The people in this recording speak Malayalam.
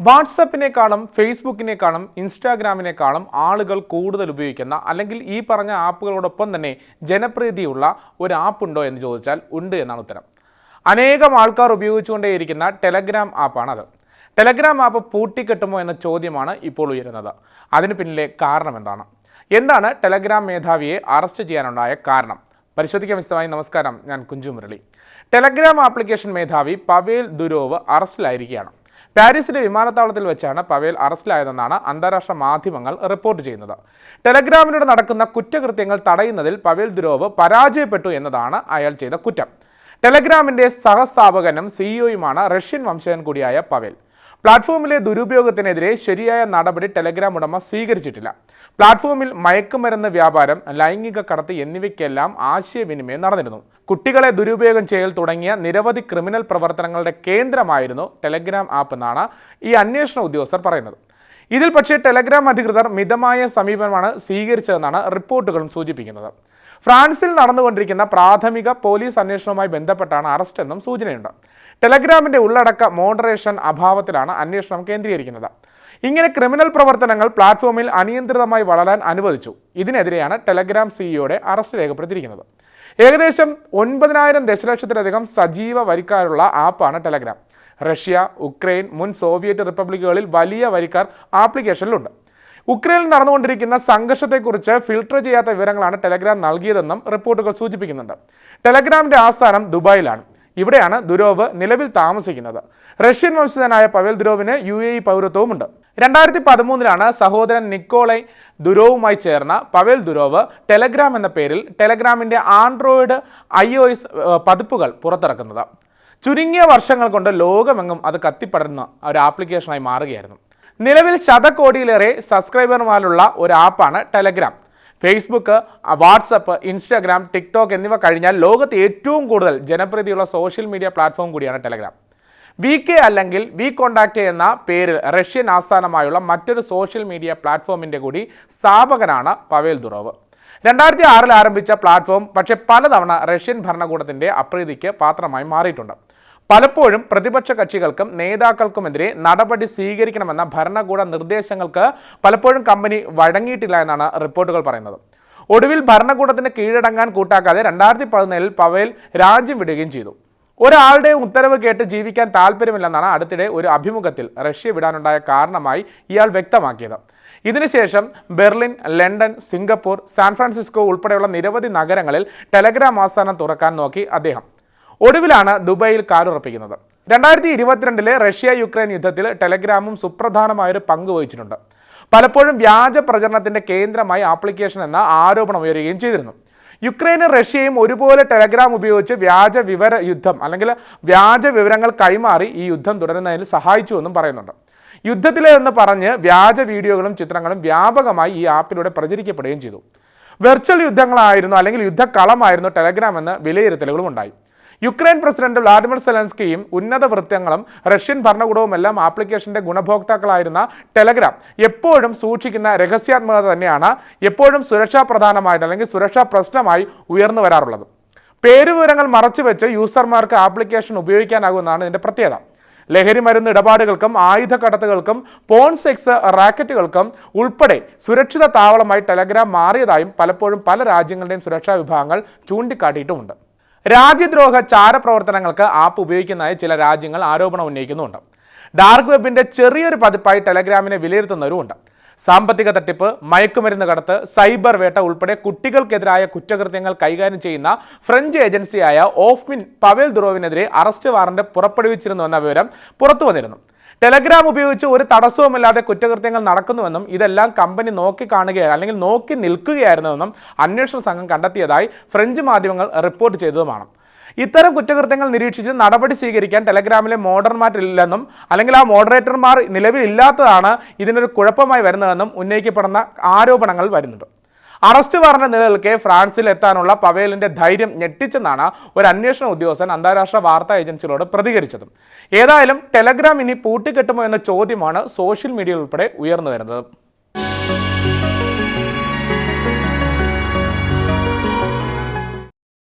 വാട്സപ്പിനേക്കാളും ഫേസ്ബുക്കിനേക്കാളും ഇൻസ്റ്റാഗ്രാമിനേക്കാളും ആളുകൾ കൂടുതൽ ഉപയോഗിക്കുന്ന അല്ലെങ്കിൽ ഈ പറഞ്ഞ ആപ്പുകളോടൊപ്പം തന്നെ ജനപ്രീതിയുള്ള ഒരു ആപ്പ് ഉണ്ടോ എന്ന് ചോദിച്ചാൽ ഉണ്ട് എന്നാണ് ഉത്തരം. അനേകം ആൾക്കാർ ഉപയോഗിച്ചുകൊണ്ടേയിരിക്കുന്ന ടെലഗ്രാം ആപ്പാണത്. ടെലഗ്രാം ആപ്പ് പൂട്ടിക്കെട്ടുമോ എന്ന ചോദ്യമാണ് ഇപ്പോൾ ഉയരുന്നത്. അതിന് പിന്നിലെ കാരണം എന്താണ്? എന്താണ് ടെലഗ്രാം മേധാവിയെ അറസ്റ്റ് ചെയ്യാനുണ്ടായ കാരണം? പരിശോധിക്കാൻ വിശദമായി നമസ്കാരം. ഞാൻ കുഞ്ചു മുരളി. ടെലഗ്രാം ആപ്ലിക്കേഷൻ മേധാവി പവേൽ ദുരോവ് അറസ്റ്റിലായിരിക്കുകയാണ്. പാരീസിലെ വിമാനത്താവളത്തിൽ വെച്ചാണ് പവേൽ അറസ്റ്റിലായതെന്നാണ് അന്താരാഷ്ട്ര മാധ്യമങ്ങൾ റിപ്പോർട്ട് ചെയ്യുന്നത്. ടെലഗ്രാമിലൂടെ നടക്കുന്ന കുറ്റകൃത്യങ്ങൾ തടയുന്നതിൽ പവേൽ ദുരോവ് പരാജയപ്പെട്ടു എന്നതാണ് അയാൾ ചെയ്ത കുറ്റം. ടെലഗ്രാമിന്റെ സഹസ്ഥാപകനും സിഇഒയുമാണ് റഷ്യൻ വംശജൻ കൂടിയായ പവേൽ. പ്ലാറ്റ്ഫോമിലെ ദുരുപയോഗത്തിനെതിരെ ശരിയായ നടപടി ടെലഗ്രാം ഉടമ സ്വീകരിച്ചിട്ടില്ല. പ്ലാറ്റ്ഫോമിൽ മയക്കുമരുന്ന് വ്യാപാരം ലൈംഗിക കടത്ത് എന്നിവയ്ക്കെല്ലാം ആശയവിനിമയം നടന്നിരുന്നു. കുട്ടികളെ ദുരുപയോഗം ചെയ്യൽ തുടങ്ങിയ നിരവധി ക്രിമിനൽ പ്രവർത്തനങ്ങളുടെ കേന്ദ്രമായിരുന്നു ടെലഗ്രാം ആപ്പ് എന്നാണ് ഈ അന്വേഷണ ഉദ്യോഗസ്ഥർ പറയുന്നത്. ഇതിൽ പക്ഷേ ടെലഗ്രാം അധികൃതർ മിതമായ സമീപനമാണ് സ്വീകരിച്ചതെന്നാണ് റിപ്പോർട്ടുകളും സൂചിപ്പിക്കുന്നത്. ഫ്രാൻസിൽ നടന്നുകൊണ്ടിരിക്കുന്ന പ്രാഥമിക പോലീസ് അന്വേഷണവുമായി ബന്ധപ്പെട്ടാണ് അറസ്റ്റ് എന്നും സൂചനയുണ്ട്. ടെലഗ്രാമിന്റെ ഉള്ളടക്ക മോഡറേഷൻ അഭാവത്തിലാണ് അന്വേഷണം കേന്ദ്രീകരിക്കുന്നത്. ഇങ്ങനെ ക്രിമിനൽ പ്രവർത്തനങ്ങൾ പ്ലാറ്റ്ഫോമിൽ അനിയന്ത്രിതമായി വളരാൻ അനുവദിച്ചു. ഇതിനെതിരെയാണ് ടെലഗ്രാം സിഇഒയുടെ അറസ്റ്റ് രേഖപ്പെടുത്തിയിരിക്കുന്നത്. ഏകദേശം ഒൻപതിനായിരം ദശലക്ഷത്തിലധികം സജീവ വരിക്കാരുള്ള ആപ്പാണ് ടെലഗ്രാം. റഷ്യ ഉക്രൈൻ മുൻ സോവിയറ്റ് റിപ്പബ്ലിക്കുകളിൽ വലിയ വരിക്കാർ ആപ്ലിക്കേഷനിലുണ്ട്. ഉക്രൈനിൽ നടന്നുകൊണ്ടിരിക്കുന്ന സംഘർഷത്തെക്കുറിച്ച് ഫിൽട്ടർ ചെയ്യാത്ത വിവരങ്ങളാണ് ടെലഗ്രാം നൽകിയതെന്നും റിപ്പോർട്ടുകൾ സൂചിപ്പിക്കുന്നുണ്ട്. ടെലഗ്രാമിന്റെ ആസ്ഥാനം ദുബായിലാണ്. ഇവിടെയാണ് ദുരോവ് നിലവിൽ താമസിക്കുന്നത്. റഷ്യൻ വംശജനായ പവേൽ ദുരോവിന് യു എ ഇ പൗരത്വവുമുണ്ട്. രണ്ടായിരത്തി പതിമൂന്നിലാണ് സഹോദരൻ നിക്കോളൈ ദുരോവുമായി ചേർന്ന പവേൽ ദുരോവ് ടെലഗ്രാം എന്ന പേരിൽ ടെലഗ്രാമിന്റെ ആൻഡ്രോയിഡ് ഐ ഒ എസ് പതിപ്പുകൾ പുറത്തിറക്കുന്നത്. ചുരുങ്ങിയ വർഷങ്ങൾ കൊണ്ട് ലോകമെങ്ങും അത് കത്തിപ്പടരുന്ന ഒരു ആപ്ലിക്കേഷനായി മാറുകയായിരുന്നു. നിലവിൽ ശതകോടിയിലേറെ സബ്സ്ക്രൈബർമാരുള്ള ഒരു ആപ്പാണ് Telegram. Facebook WhatsApp Instagram TikTok എന്നിവ കഴിഞ്ഞാൽ ലോകത്ത് ഏറ്റവും കൂടുതൽ ജനപ്രീതിയുള്ള സോഷ്യൽ മീഡിയ പ്ലാറ്റ്ഫോം കൂടിയാണ് ടെലഗ്രാം. വി കെ അല്ലെങ്കിൽ വി കോണ്ടാക്ട് എന്ന പേരിൽ റഷ്യൻ ആസ്ഥാനമായുള്ള മറ്റൊരു സോഷ്യൽ മീഡിയ പ്ലാറ്റ്ഫോമിന്റെ കൂടി സ്ഥാപകനാണ് പവേൽ ദുറോവ്. രണ്ടായിരത്തി ആറിൽ ആരംഭിച്ച പ്ലാറ്റ്ഫോം പക്ഷേ പലതവണ റഷ്യൻ ഭരണകൂടത്തിന്റെ അപ്രീതിക്ക് പാത്രമായി മാറിയിട്ടുണ്ട്. പലപ്പോഴും പ്രതിപക്ഷ കക്ഷികൾക്കും നേതാക്കൾക്കുമെതിരെ നടപടി സ്വീകരിക്കണമെന്ന ഭരണകൂട നിർദ്ദേശങ്ങൾക്ക് പലപ്പോഴും കമ്പനി വഴങ്ങിയിട്ടില്ല എന്നാണ് റിപ്പോർട്ടുകൾ പറയുന്നത്. ഒടുവിൽ ഭരണകൂടത്തിന് കീഴടങ്ങാൻ കൂട്ടാക്കാതെ രണ്ടായിരത്തി പതിനേഴിൽ പവേൽ രാജ്യം വിടുകയും ചെയ്തു. ഒരാളുടെ ഉത്തരവ് കേട്ട് ജീവിക്കാൻ താല്പര്യമില്ലെന്നാണ് അടുത്തിടെ ഒരു അഭിമുഖത്തിൽ റഷ്യ വിടാനുണ്ടായ കാരണമായി ഇയാൾ വ്യക്തമാക്കിയത്. ഇതിനുശേഷം Berlin London Singapore San Francisco ഉൾപ്പെടെയുള്ള നിരവധി നഗരങ്ങളിൽ ടെലഗ്രാം ആസ്ഥാനം തുറക്കാൻ നോക്കി അദ്ദേഹം. ഒടുവിലാണ് ദുബായിൽ കാലുറപ്പിക്കുന്നത് രണ്ടായിരത്തി ഇരുപത്തിരണ്ടിലെ റഷ്യ യുക്രൈൻ യുദ്ധത്തിൽ ടെലഗ്രാമും സുപ്രധാനമായൊരു പങ്ക് വഹിച്ചിട്ടുണ്ട്. പലപ്പോഴും വ്യാജ പ്രചരണത്തിന്റെ കേന്ദ്രമായി ആപ്ലിക്കേഷൻ എന്ന ആരോപണം ഉയരുകയും ചെയ്തിരുന്നു. യുക്രൈനും റഷ്യയും ഒരുപോലെ ടെലഗ്രാം ഉപയോഗിച്ച് വ്യാജ വിവര യുദ്ധം അല്ലെങ്കിൽ വ്യാജ വിവരങ്ങൾ കൈമാറി ഈ യുദ്ധം തുടരുന്നതിൽ സഹായിച്ചു എന്നും പറയുന്നുണ്ട്. യുദ്ധത്തിലെ എന്ന് പറഞ്ഞ് വ്യാജ വീഡിയോകളും ചിത്രങ്ങളും വ്യാപകമായി ഈ ആപ്പിലൂടെ പ്രചരിക്കപ്പെടുകയും ചെയ്തു. വെർച്വൽ യുദ്ധങ്ങളായിരുന്നു അല്ലെങ്കിൽ യുദ്ധക്കളമായിരുന്നു ടെലഗ്രാം എന്ന വിലയിരുത്തലുകളും ഉണ്ടായി യുക്രൈൻ പ്രസിഡന്റ് വ്ളാഡിമിർ സെലൻസ്കിയും ഉന്നത വൃത്തങ്ങളും റഷ്യൻ ഭരണകൂടവുമെല്ലാം ആപ്ലിക്കേഷന്റെ ഗുണഭോക്താക്കളായിരുന്ന ടെലഗ്രാം എപ്പോഴും സൂക്ഷിക്കുന്ന രഹസ്യാത്മകത തന്നെയാണ് എപ്പോഴും സുരക്ഷാ പ്രധാനമായിട്ട് അല്ലെങ്കിൽ സുരക്ഷാ പ്രശ്നമായി ഉയർന്നു വരാറുള്ളത്. പേരുവിവരങ്ങൾ മറച്ചുവെച്ച് യൂസർമാർക്ക് ആപ്ലിക്കേഷൻ ഉപയോഗിക്കാനാകുമെന്നാണ് ഇതിന്റെ പ്രത്യേകത. ലഹരി മരുന്ന് ഇടപാടുകൾക്കും ആയുധ കടത്തുകൾക്കും പോൺ സെക്സ് റാക്കറ്റുകൾക്കും ഉൾപ്പെടെ സുരക്ഷിത താവളമായി ടെലഗ്രാം മാറിയതായും പലപ്പോഴും പല രാജ്യങ്ങളുടെയും സുരക്ഷാ വിഭാഗങ്ങൾ ചൂണ്ടിക്കാട്ടിയിട്ടുമുണ്ട്. രാജ്യദ്രോഹ ചാരപ്രവർത്തനങ്ങൾക്ക് ആപ്പ് ഉപയോഗിക്കുന്നതായി ചില രാജ്യങ്ങൾ ആരോപണം ഉന്നയിക്കുന്നുണ്ട്. ഡാർക്ക് വെബിന്റെ ചെറിയൊരു പതിപ്പായി ടെലഗ്രാമിനെ വിലയിരുത്തുന്നവരുമുണ്ട്. സാമ്പത്തിക തട്ടിപ്പ് മയക്കുമരുന്ന് കടത്ത് സൈബർ വേട്ട ഉൾപ്പെടെ കുട്ടികൾക്കെതിരായ കുറ്റകൃത്യങ്ങൾ കൈകാര്യം ചെയ്യുന്ന ഫ്രഞ്ച് ഏജൻസിയായ ഓഫ്മിൻ പവേൽ ദുറോവിനെതിരെ അറസ്റ്റ് വാറന്റ് പുറപ്പെടുവിച്ചിരുന്നുവെന്ന വിവരം പുറത്തു വന്നിരുന്നു ടെലഗ്രാം ഉപയോഗിച്ച് ഒരു തടസ്സവുമില്ലാതെ കുറ്റകൃത്യങ്ങൾ നടക്കുന്നുവെന്നും ഇതെല്ലാം കമ്പനി നോക്കി കാണുകയായിരുന്നു അല്ലെങ്കിൽ നോക്കി നിൽക്കുകയായിരുന്നുവെന്നും അന്വേഷണ സംഘം കണ്ടെത്തിയതായി ഫ്രഞ്ച് മാധ്യമങ്ങൾ റിപ്പോർട്ട് ചെയ്തതുമാണ്. ഇത്തരം കുറ്റകൃത്യങ്ങൾ നിരീക്ഷിച്ച് നടപടി സ്വീകരിക്കാൻ ടെലഗ്രാമിലെ മോഡർമാരില്ലെന്നും അല്ലെങ്കിൽ ആ മോഡറേറ്റർമാർ നിലവിലില്ലാത്തതാണ് ഇതിനൊരു കുഴപ്പമായി വരുന്നതെന്നും ഉന്നയിക്കപ്പെടുന്ന ആരോപണങ്ങൾ വരുന്നുണ്ട്. അറസ്റ്റ് വാറന്റ് നിലനിൽക്കെ ഫ്രാൻസിൽ എത്താനുള്ള പവേലിന്റെ ധൈര്യം ഞെട്ടിച്ചെന്നാണ് ഒരു അന്വേഷണ ഉദ്യോഗസ്ഥൻ അന്താരാഷ്ട്ര വാർത്താ ഏജൻസികളോട് പ്രതികരിച്ചതും. ഏതായാലും ടെലഗ്രാം ഇനി പൂട്ടിക്കെട്ടുമോ എന്ന ചോദ്യമാണ് സോഷ്യൽ മീഡിയ ഉൾപ്പെടെ ഉയർന്നു വരുന്നത്.